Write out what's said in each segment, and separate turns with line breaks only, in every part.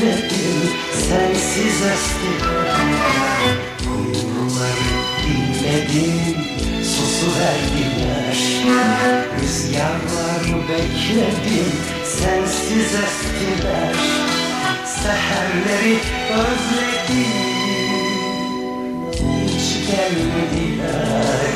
Bekledim sensiz estiler Kumruları dinledim susu verdiler Rüzgarlar bekledim sensiz estiler Seherleri özledim hiç gelmediler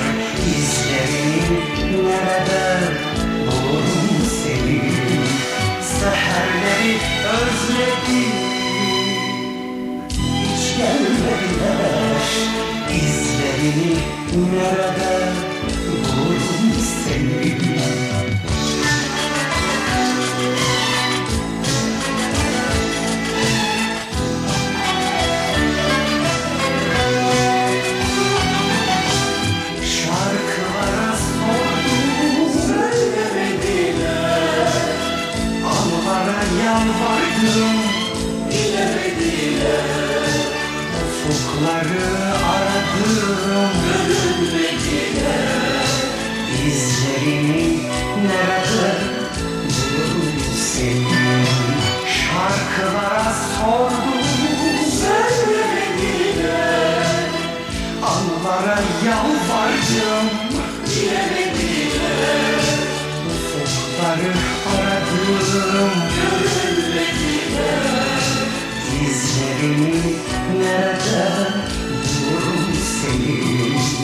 Anılara yalvardım Bilemediler Ufukları aradım Görünmediler İzlerini nerede bulurum seni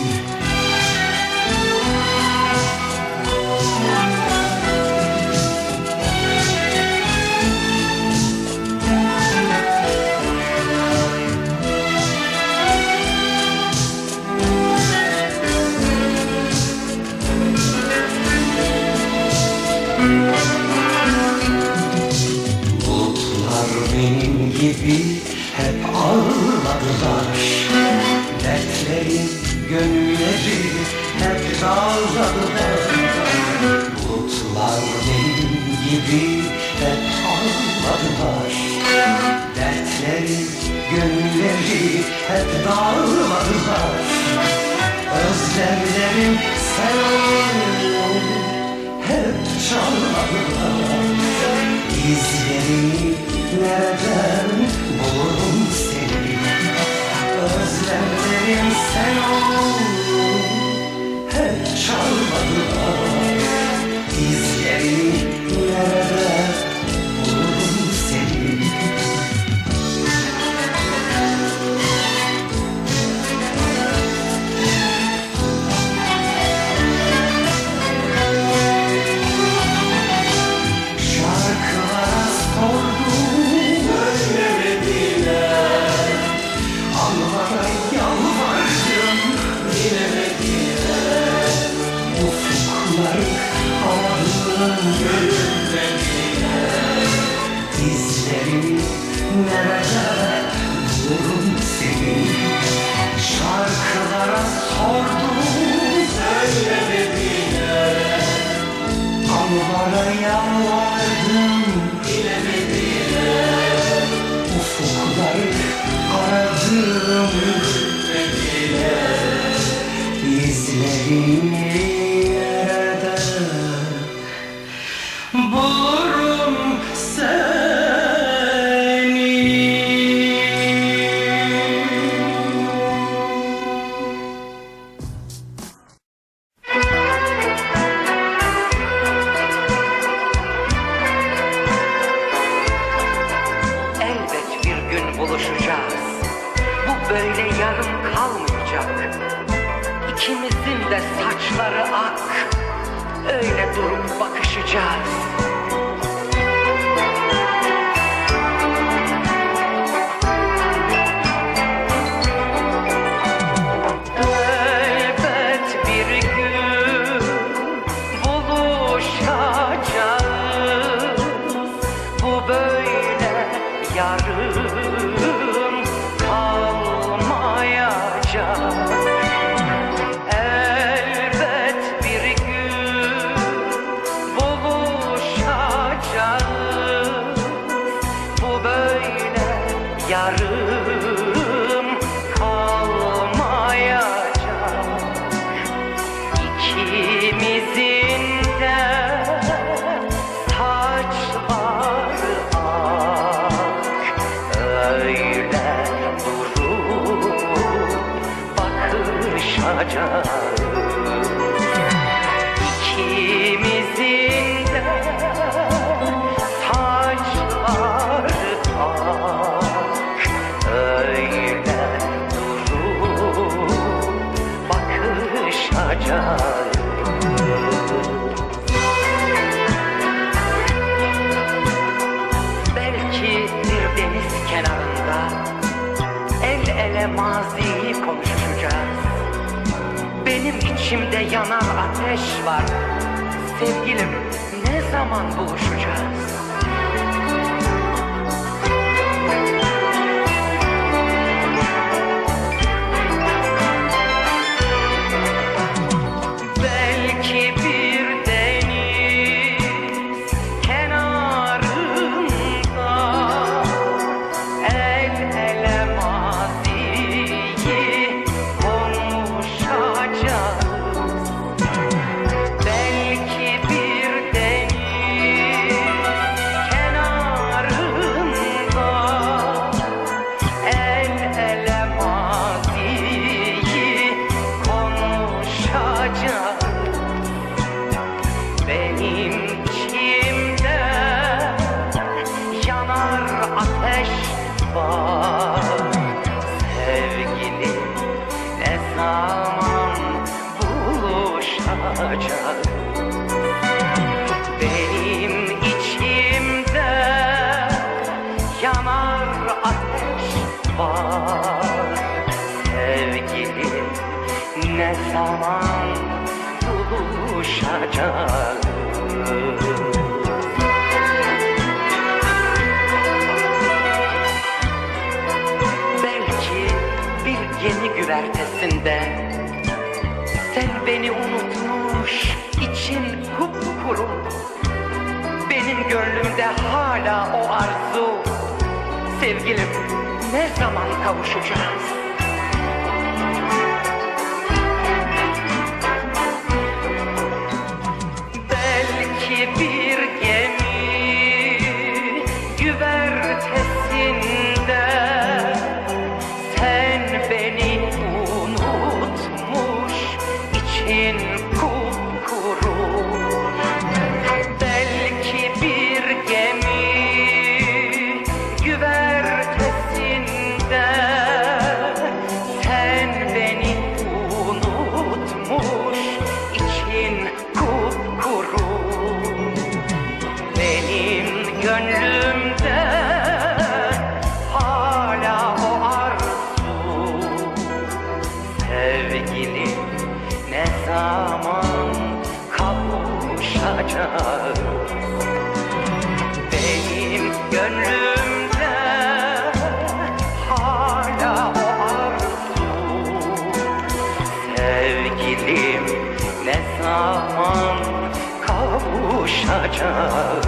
Bulutlar benim gibi hep ağladılar. Dertlerin gönülleri hep dağladılar. Bulutlar benim gibi hep ağladılar. Dertlerin gönülleri hep dağladılar. Özlemlerim sen hep çalmadılar İzlerini nereden bulurum seni Ufukları aradım Görünmediler İzlerimi nerede bulurum seni. Şarkılara sordum Söylemediler Anılara yalvardım Bilemediler
İkimizin de saçları ak. Öyle durup bakışacağız. öyle durup bakışacağız İkimizin de saçlar tak öyle durup bakışacağız maziyi konuşacağız Benim içimde yanan ateş var Sevgilim ne zaman buluşacağız? Belki bir gemi güvertesinde Sen beni unutmuş için kupkuru. Benim gönlümde hala o arzu. Sevgilim ne zaman kavuşacağız? Güvertesinde zaman kavuşacağız. Benim gönlümde hala o arzu. Sevgilim ne zaman kavuşacağız?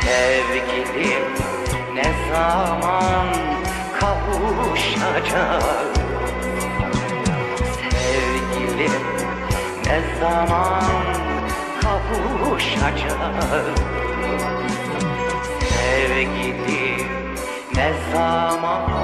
Sevgilim ne zaman kavuşacağız ne zaman kavuşacağız Sevgilim ne zaman